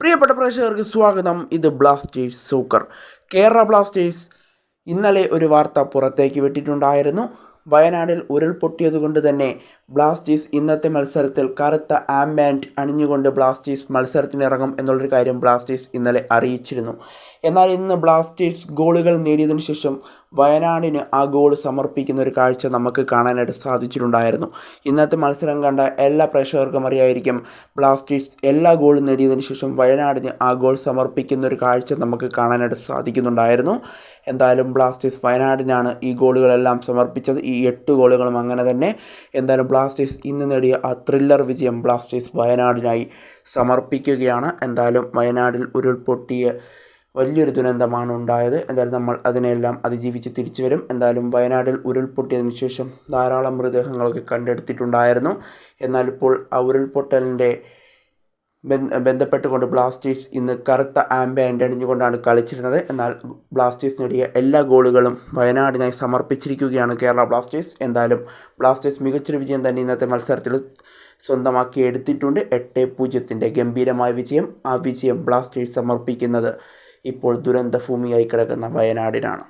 പ്രിയപ്പെട്ട പ്രേക്ഷകർക്ക് സ്വാഗതം. ഇത് ബ്ലാസ്റ്റേഴ്സ് സൂക്കർ. കേരള ബ്ലാസ്റ്റേഴ്സ് ഇന്നലെ ഒരു വാർത്ത പുറത്തേക്ക് വിട്ടിട്ടുണ്ടായിരുന്നു. വയനാടിൽ ഉരുൾപൊട്ടിയതുകൊണ്ട് തന്നെ ബ്ലാസ്റ്റേഴ്സ് ഇന്നത്തെ മത്സരത്തിൽ കറുത്ത ആംബാൻഡ് അണിഞ്ഞുകൊണ്ട് ബ്ലാസ്റ്റേഴ്സ് മത്സരത്തിനിറങ്ങും എന്നുള്ളൊരു കാര്യം ബ്ലാസ്റ്റേഴ്സ് ഇന്നലെ അറിയിച്ചിരുന്നു. എന്നാൽ ഇന്ന് ബ്ലാസ്റ്റേഴ്സ് ഗോളുകൾ നേടിയതിനു ശേഷം വയനാടിന് ആ ഗോൾ സമർപ്പിക്കുന്ന ഒരു കാഴ്ച നമുക്ക് കാണാനായിട്ട് സാധിച്ചിട്ടുണ്ടായിരുന്നു. ഇന്നത്തെ മത്സരം കണ്ട എല്ലാ പ്രേക്ഷകർക്കും അറിയായിരിക്കും ബ്ലാസ്റ്റേഴ്സ് എല്ലാ ഗോളും നേടിയതിനു ശേഷം വയനാടിന് ആ ഗോൾ സമർപ്പിക്കുന്ന ഒരു കാഴ്ച നമുക്ക് കാണാനായിട്ട് സാധിക്കുന്നുണ്ടായിരുന്നു. എന്തായാലും ബ്ലാസ്റ്റേഴ്സ് വയനാടിനാണ് ഈ ഗോളുകളെല്ലാം സമർപ്പിച്ചത്. ഈ എട്ട് ഗോളുകളും അങ്ങനെ തന്നെ എന്തായാലും ബ്ലാസ്റ്റേഴ്സ് ഇന്ന് നേടിയ ആ ത്രില്ലർ വിജയം ബ്ലാസ്റ്റേഴ്സ് വയനാടിനായി സമർപ്പിക്കുകയാണ്. എന്തായാലും വയനാടിൽ ഉരുൾപൊട്ടിയ വലിയൊരു ദുരന്തമാണ് ഉണ്ടായത്. എന്തായാലും നമ്മൾ അതിനെല്ലാം അതിജീവിച്ച് തിരിച്ചു വരും. എന്തായാലും വയനാടിൽ ഉരുൾപൊട്ടിയതിനു ശേഷം ധാരാളം മൃതദേഹങ്ങളൊക്കെ കണ്ടെടുത്തിട്ടുണ്ടായിരുന്നു. എന്നാൽ ഇപ്പോൾ ആ ഉരുൾപൊട്ടലിന്റെ ബന്ധപ്പെട്ടുകൊണ്ട് ബ്ലാസ്റ്റേഴ്സ് ഇന്ന് കറുത്ത ആംബാൻഡ് അണിഞ്ഞുകൊണ്ടാണ് കളിച്ചിരുന്നത്. എന്നാൽ ബ്ലാസ്റ്റേഴ്സ് നേടിയ എല്ലാ ഗോളുകളും വയനാടിനായി സമർപ്പിച്ചിരിക്കുകയാണ് കേരള ബ്ലാസ്റ്റേഴ്സ്. എന്തായാലും ബ്ലാസ്റ്റേഴ്സ് മികച്ചൊരു വിജയം തന്നെ ഇന്നത്തെ മത്സരത്തിൽ സ്വന്തമാക്കി എടുത്തിട്ടുണ്ട്. എട്ട് പൂജ്യത്തിന്റെ ഗംഭീരമായ വിജയം ആ വിജയം ബ്ലാസ്റ്റേഴ്സ് സമർപ്പിക്കുന്നത് ഇപ്പോൾ ദുരന്തഭൂമിയായി കിടക്കുന്ന വയനാടിനാണ്.